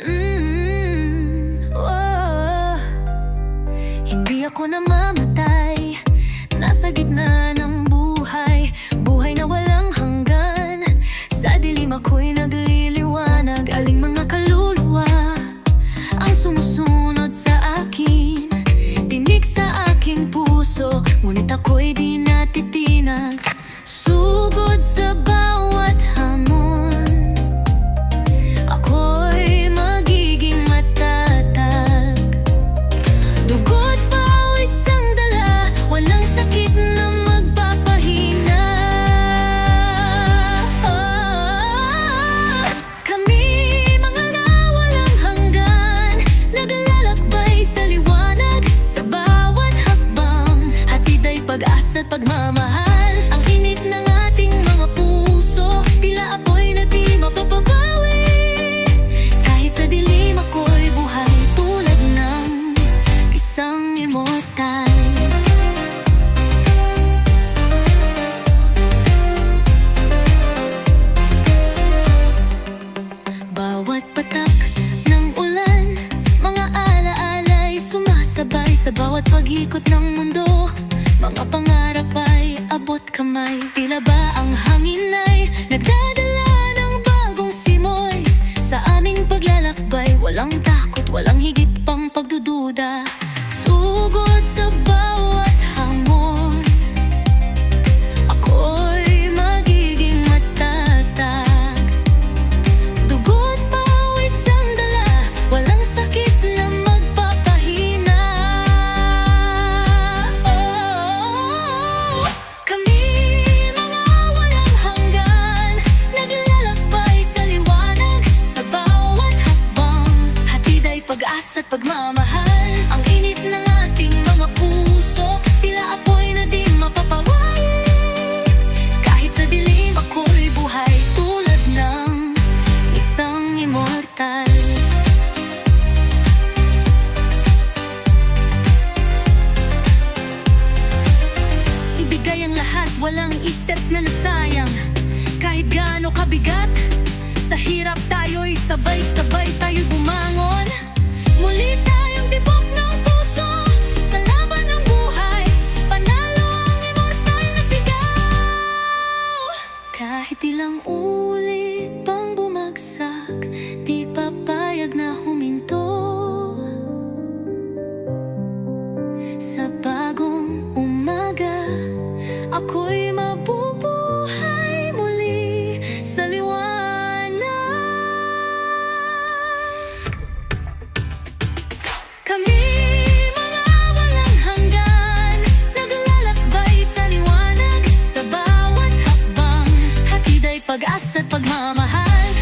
Mm, oh. Hindi ako namamatay. Nasa gitna ng buhay. Buhay na walang hanggan. Sa dilim ako'y nagliliwanag. Aling mga kaluluwa Ang sumusunod sa akin. Tinig sa aking puso Ngunit ako'y di natitinag. Sugod sa bawat Hatid ay pag-asa at pagmamahal. Ang init ng ating mga puso Tila apoy na di mapapabawi. Kahit sa dilim ako'y buhay Tulad ng isang immortal. Bawat patak ng ulan Mga alaala'y sumasabay Sa bawat pag-ikot ng mundo pagdududa Ibigay ang lahat, walang steps na nasayang. Kahit gaano kabigat Sa hirap tayo'y sabay-sabay tayo'y bumangon. Muli tayong tibok ng puso Sa laban ng buhay. Panalo ang immortal na sigaw. Kahit ilang ulit pang bumagsak Di papayag na huminto. Sabay my heart